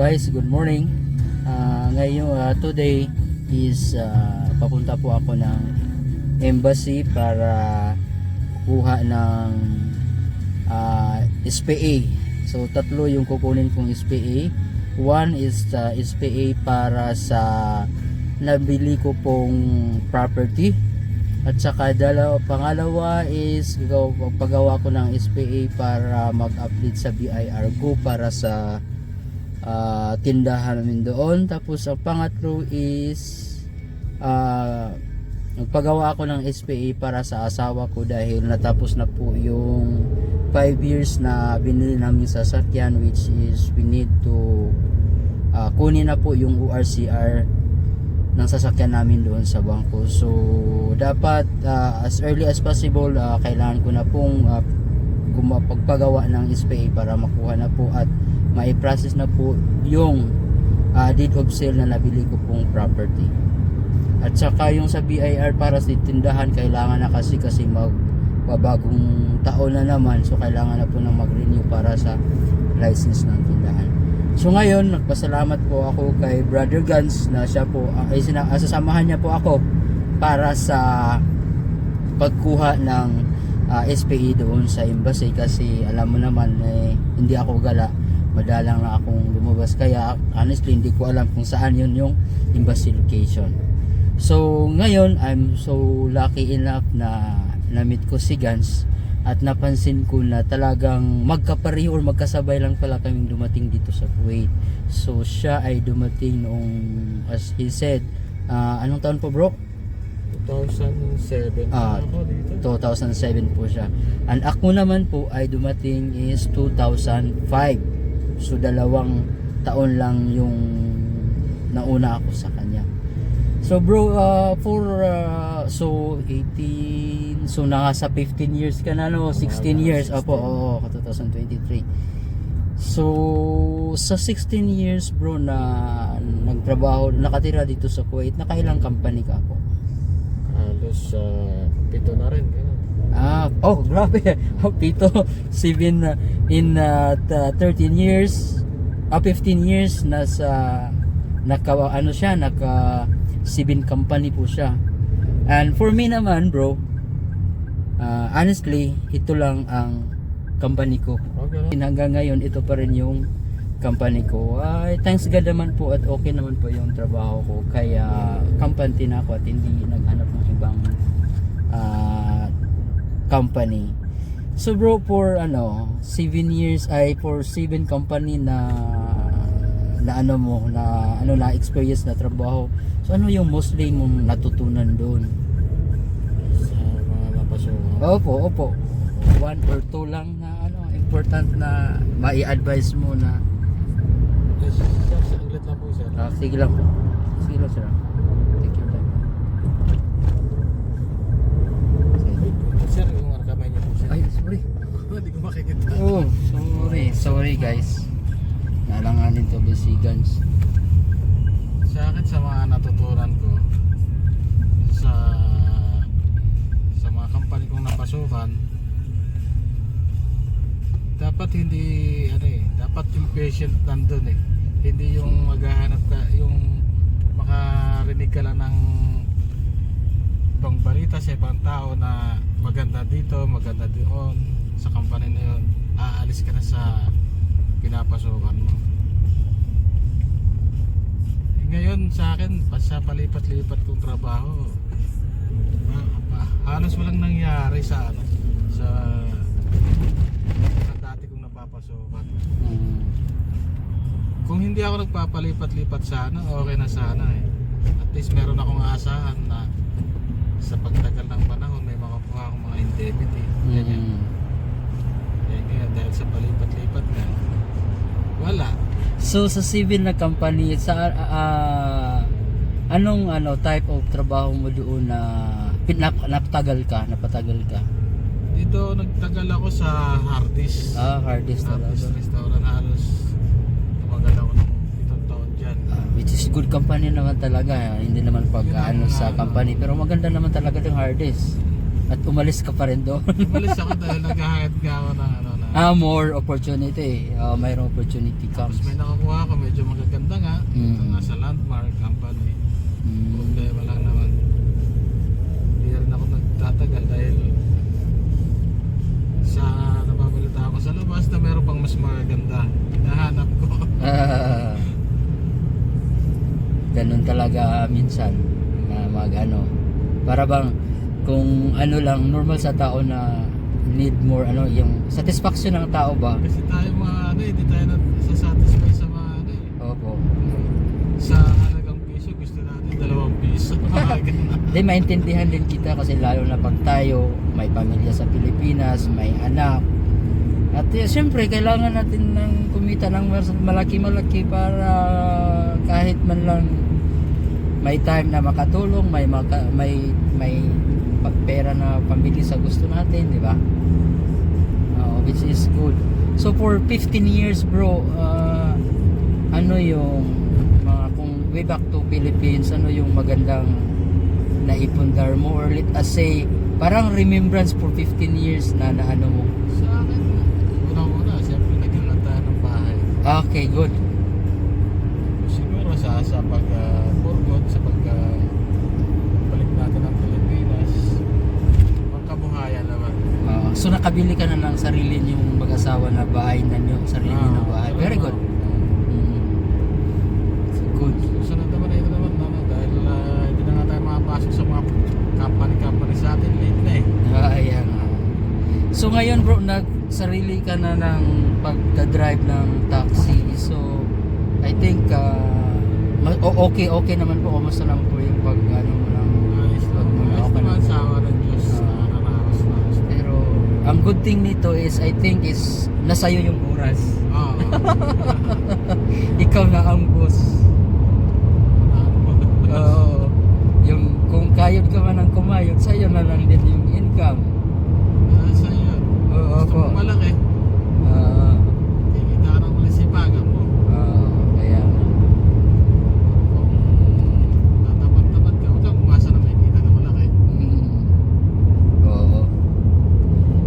guys, good morning. Ah, ngayon, ah, today is ah, papunta po ako ng embassy para kuha ng ah, SPA. So tatlo yung kukunin kong SPA. One is the SPA para sa nabili ko pong property. At saka dalawa, pangalawa is gaw- paggawa ko ng SPA para mag-update sa BIR Go para sa ah, tindahan namin doon. Tapos ang pangatlo is ah, nagpagawa ako ng SPA para sa asawa ko dahil natapos na po yung 5 years na binili namin sasakyan which is we need to ah, kunin na po yung ORCR ng sasakyan namin doon sa bangko. So, dapat ah, as early as possible, ah, kailangan ko na pong ah, guma- pagpagawa ng SPA para makuha na po at mai-process na po yung ah, deed of sale na nabili ko pong property. At saka yung sa BIR para sa tindahan, kailangan na kasi kasi mag bagong taon na naman so kailangan na po nang mag-renew para sa license ng tindahan. So ngayon, nagpasalamat po ako kay Brother Guns na siya po, ah, ay sina, ah, sasamahan niya po ako para sa pagkuha ng ah, SPE doon sa embassy kasi alam mo naman eh, hindi ako gala madalang na akong lumabas kaya honestly hindi ko alam kung saan yun yung embassy location so ngayon I'm so lucky enough na na-meet ko si Gans at napansin ko na talagang magkapareho or magkasabay lang pala kaming dumating dito sa Kuwait. So siya ay dumating noong as he said, ah, anong taon po bro? 2007 Ah, dito. 2007 po siya. And ako naman po ay dumating is 2005. So dalawang taon lang yung nauna ako sa kanya. So bro, uh, for uh, so 18, so nasa 15 years ka na no, 16 years. Opo, oo, 2023. So sa 16 years bro na nagtrabaho, nakatira dito sa Kuwait, nakailang company ka po? Halos ah, pito na rin. Oh, grabe. Pito, 7 uh, in uh, t- 13 years, ah, 15 years nasa naka ano siya, naka 7 company po siya. And for me naman, bro, ah, honestly, ito lang ang company ko. Ganun. Hanggang ngayon, ito pa rin yung company ko. Ay, thanks God naman po at okay naman po yung trabaho ko. Kaya, company na ako at hindi naghanap ng ibang ah, company. So bro, for ano, 7 years ay for 7 company na na ano mo, na ano na experience na trabaho. So ano yung mostly mong natutunan doon? Sa mga napasukan. Opo, opo. One or two lang na ano, important na mai-advise mo na Yes, sir, saglit lang po sir. Ah, sige lang po. Sige lang sir. Patient nandun eh. Hindi yung maghahanap ka, yung makarinig ka lang ng ibang balita sa ibang tao na maganda dito, maganda doon, sa company na yun, aalis ka na sa pinapasukan mo. Eh, Ngayon sa akin, sa palipat-lipat kong trabaho, ah, ah, halos walang nangyari sa ano, sa, sa dati kong napapasukan. Mm. Kung hindi ako nagpapalipat-lipat sana, okay na sana eh. At least meron akong aasahan na sa pagtagal ng panahon may makukuha akong mga indemnity. Ganyan. Mm. Eh, ngayon dahil sa palipat-lipat nga, wala. So sa civil na company sa ah, anong ano type of trabaho mo doon na pinap, napatagal ka, napatagal ka? Dito nagtagal ako sa Hardis. Ah, Hardis talaga. restaurant good company naman talaga, hindi naman pag ano sa company, pero maganda naman talaga yung hardest. At umalis ka pa rin doon. Umalis ako dahil naghahangad nga ako ng ano na Ah, more opportunity. Ah, mayroong opportunity Tapos comes. may nakakuha ako, medyo magaganda nga. Mm. Ito nga sa landmark company. Mm. Problema lang naman. Hindi na rin ako nagtatagal dahil sa nababalita ako sa labas na meron pang mas maganda. Hinahanap ko. Ah, ganun talaga minsan na mag ano. Para bang kung ano lang normal sa tao na need more ano yung satisfaction ng tao ba? Kasi tayo mga ano, hindi tayo nasasatisfy sa mga ano eh. Opo. Sa halagang piso, gusto natin dalawang piso. Mga ganun. Di maintindihan din kita kasi lalo na pag tayo may pamilya sa Pilipinas, may anak. At eh, siyempre kailangan natin ng kumita ng malaki-malaki para kahit man lang may time na makatulong, may maka, may may pa- pera na pambili sa gusto natin, di ba? Oo, which is good. So for 15 years, bro, uh, ano yung mga kung way back to Philippines, ano yung magandang naipundar mo or let us say parang remembrance for 15 years na naano mo. Sa akin, unang-una, siyempre naging ng bahay. Okay, good. Siguro sa sa pag uh, purgot, sa pag uh, balik natin ng Pilipinas, pangkabuhayan naman. Ah, so nakabili ka na ng sarili niyong mag-asawa na bahay na niyo, sarili niyo na bahay. Very good. Mm. So, good. Susunod naman na ito naman, ano, dahil ah, hindi na nga tayo makapasok sa mga company-company sa atin late na eh. Ah, ayan. ah. So ngayon bro, nagsarili ka na ng pagka-drive ng taxi. So I think uh, ma- o- okay okay naman po. Kumusta lang po yung pag ano mo lang. Ayos lang. Ayos naman na. sa awa ng Diyos. Ah. Nakakaraos na. Pero ang good thing nito is I think is nasayo yung oras. Oo. Ikaw na ang boss. Oo. yung kung kayod ka man ng kumayod, sa'yo na lang din yung income. Ah, sa'yo. Oo Gusto po. mo malaki. Ah, Kikita ka ng malisipagan mo. ah, kaya Kung tatapat-tapat ka, huwag kang umasa na may kita na malaki. Mm. Oo.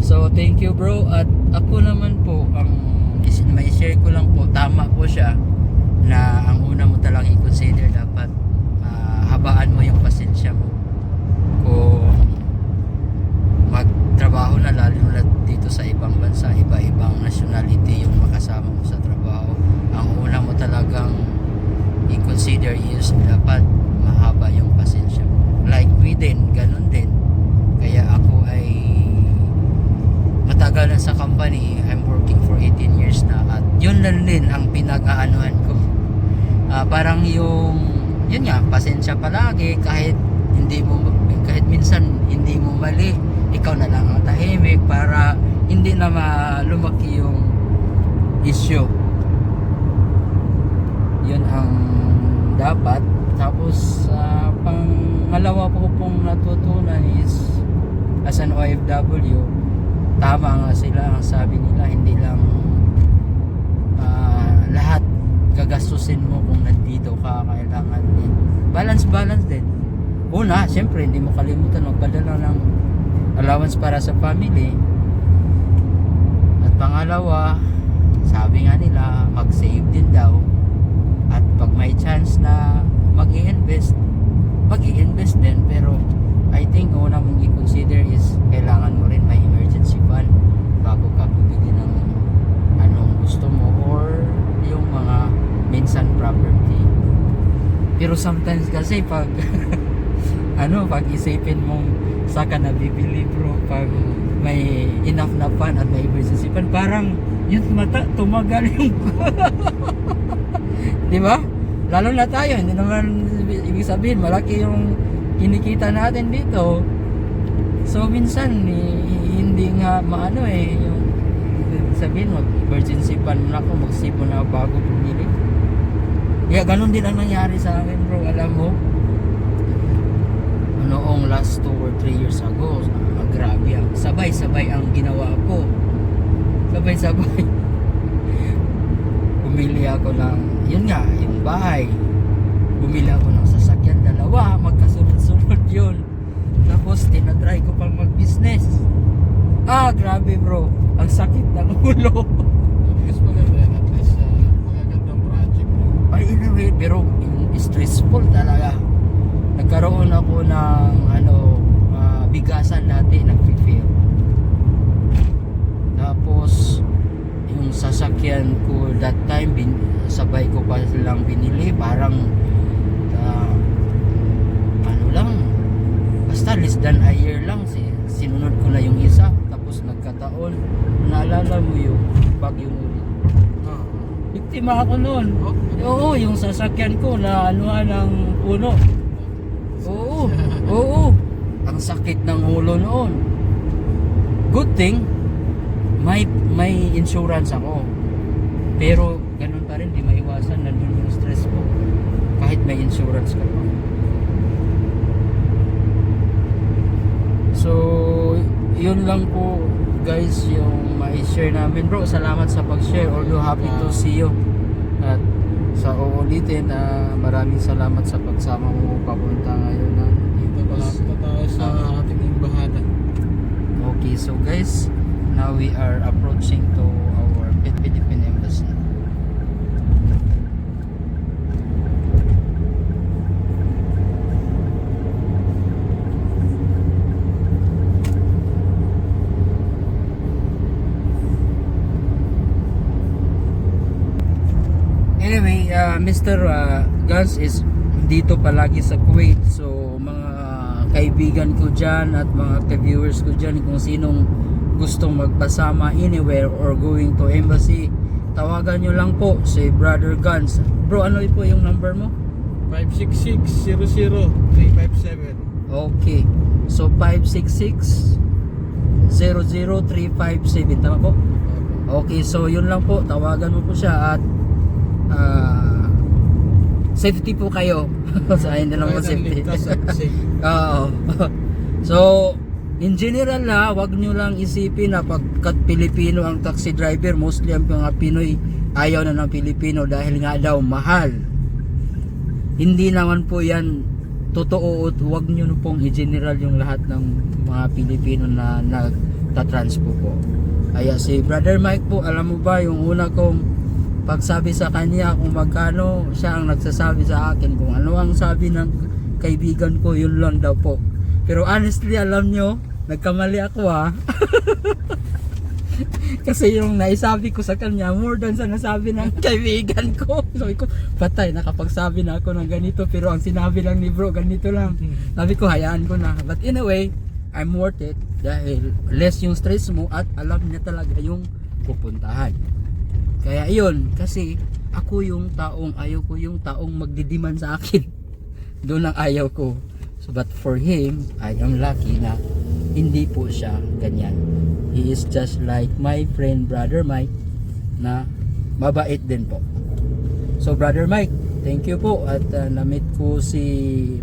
So, thank you bro. At ako naman po, ang is, may share ko lang po, tama po siya na ang una mo talagang i-consider dapat ah, habaan mo yung pasensya mo. Kung magtrabaho na lalo na dito sa ibang bansa, iba-ibang nationality yung makasama mo sa trabaho. Ang una mo talagang i-consider is dapat mahaba yung pasensya mo. Like me din, ganun din. Kaya ako ay matagal na sa company. I'm working for 18 years na at yun lang din ang pinag-aanuhan ko. Ah, parang yung yun nga, pasensya palagi kahit hindi mo kahit minsan hindi mo mali, ikaw na lang ang tahimik para hindi na ma- lumaki yung issue. Yun ang dapat. Tapos sa pangalawa po pong natutunan is as an OFW, tama nga sila ang sabi nila hindi lang ah, lahat gagastusin mo kung nandito ka kailangan din. Balance balance din. Una syempre hindi mo kalimutan magpadala ng allowance para sa family. At pangalawa sabi nga nila mag save din daw. At pag may chance na mag invest mag invest din. Pero I think una mong i-consider is kailangan mo rin may emergency fund bago ka bumili ng anong gusto mo or yung mga minsan property. Pero sometimes kasi pag ano, pag isipin mong saka na bibili bro, pag may enough na fund at may emergency fund, parang yun mata, tumagal yung Di ba? Lalo na tayo, hindi naman ibig sabihin malaki yung kinikita natin dito. So minsan hindi nga maano eh yung sabihin mag emergency fund na ako magsipon na bago pumili. Kaya ganun din ang nangyari sa akin bro, alam mo. Noong last 2 or 3 years ago, ah, grabe ang sabay-sabay ang ginawa ko. Sabay-sabay. Bumili ako ng, yun nga, yung bahay. Bumili ako ng sasakyan dalawa, magkasunod-sunod yun. Tapos tinatry ko pang mag-business. Ah, grabe bro. Ang sakit ng ulo. At least maganda yan. At least uh, magagandang project. Ay, anyway, pero stressful talaga. Nagkaroon ako ng ano, ah, bigasan dati nag-feel. Tapos yung sasakyan ko that time bin, sabay ko pa lang binili parang ah, ano lang basta less than a year lang si, sinunod ko na yung isa tapos nagkataon naalala mo yung bagyong ulit Ah. Biktima ako noon. Oh, Oo, yung sasakyan ko na anuhan ng puno. Oo, oo. Ang sakit ng ulo noon. Good thing, may may insurance ako. Pero ganun pa rin, di maiwasan, nandun yung stress ko. Kahit may insurance ka pa. So, yun lang po guys yung ma-share namin bro. Salamat sa pag-share. Although happy to see you. At sa uulitin, ah, maraming salamat sa pagsama mo papunta ngayon na Dito malapit na tayo sa ating imbahada. Okay, so guys, now we are approaching to our Philippine Embassy. Anyway, uh, Mr. Uh, Gans is dito palagi sa Kuwait. So, mga kaibigan ko dyan at mga viewers ko dyan kung sinong gustong magpasama anywhere or going to embassy, tawagan nyo lang po si Brother Gans. Bro, ano po yung number mo? 566-00-357. Okay. So, 566 00357. Tama po? Okay, so yun lang po. Tawagan mo po siya at ah, safety po kayo. sa hindi lang po safety. Oo. so, in general na, wag nyo lang isipin na pagkat Pilipino ang taxi driver, mostly ang mga Pinoy ayaw na ng Pilipino dahil nga daw mahal. Hindi naman po yan totoo at wag nyo na pong i-general yung lahat ng mga Pilipino na nagtatranspo po. Kaya si Brother Mike po, alam mo ba yung una kong pagsabi sa kanya kung magkano siya ang nagsasabi sa akin kung ano ang sabi ng kaibigan ko yun lang daw po. Pero honestly alam nyo nagkamali ako ha? Kasi yung naisabi ko sa kanya more than sa nasabi ng kaibigan ko. Sabi ko patay nakapagsabi na ako ng ganito pero ang sinabi lang ni bro ganito lang. Sabi ko hayaan ko na. But anyway I'm worth it dahil less yung stress mo at alam niya talaga yung pupuntahan kaya yun, kasi ako yung taong ayaw ko yung taong magdidiman sa akin. Doon ang ayaw ko. So, but for him, I am lucky na hindi po siya ganyan. He is just like my friend, brother Mike, na mabait din po. So, brother Mike, thank you po at uh, na-meet ko si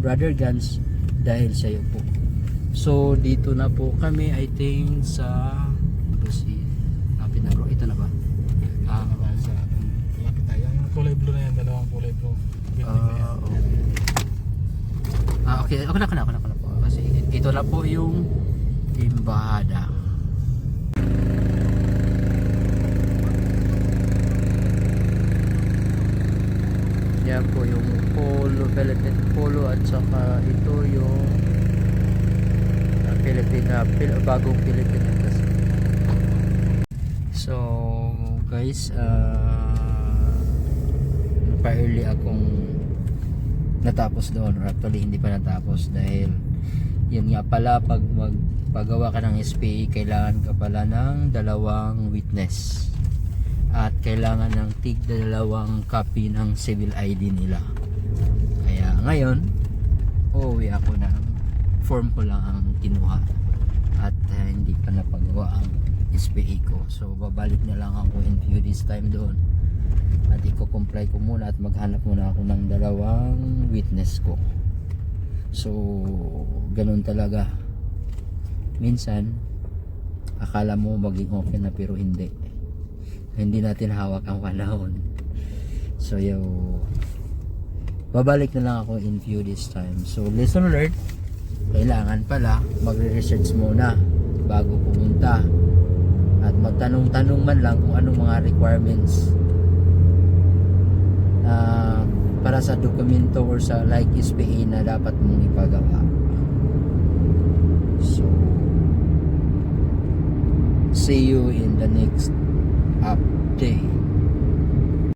brother Gans dahil sa iyo po. So, dito na po kami, I think, sa... kulay blue na yan, dalawang kulay blue. Building na yan. Ah, okay. Ah, okay. Ako na, ako na, ako na, ako na po. Kasi ito na po yung Imbahada. Yan po yung polo, Philippine polo at saka ito yung uh, Philippine, ah, Pil- bagong Embassy. So, guys, ah pa-early akong natapos doon or actually hindi pa natapos dahil yun nga pala pag magpagawa ka ng SPA kailangan ka pala ng dalawang witness. At kailangan ng tig dalawang copy ng civil ID nila. Kaya ngayon uuwi ako ng form ko lang ang kinuha. At uh, hindi pa napagawa ang SPA ko. So babalik na lang ako in few days time doon at i-comply ko muna at maghanap muna ako ng dalawang witness ko. So ganun talaga. Minsan akala mo maging okay na pero hindi. Hindi natin hawak ang panahon. So yo babalik na lang ako in few days time. So lesson learned kailangan pala magre-research muna bago pumunta. At magtanong-tanong man lang kung anong mga requirements na para sa dokumento or sa like SPA na dapat mong ipagawa. So, see you in the next update.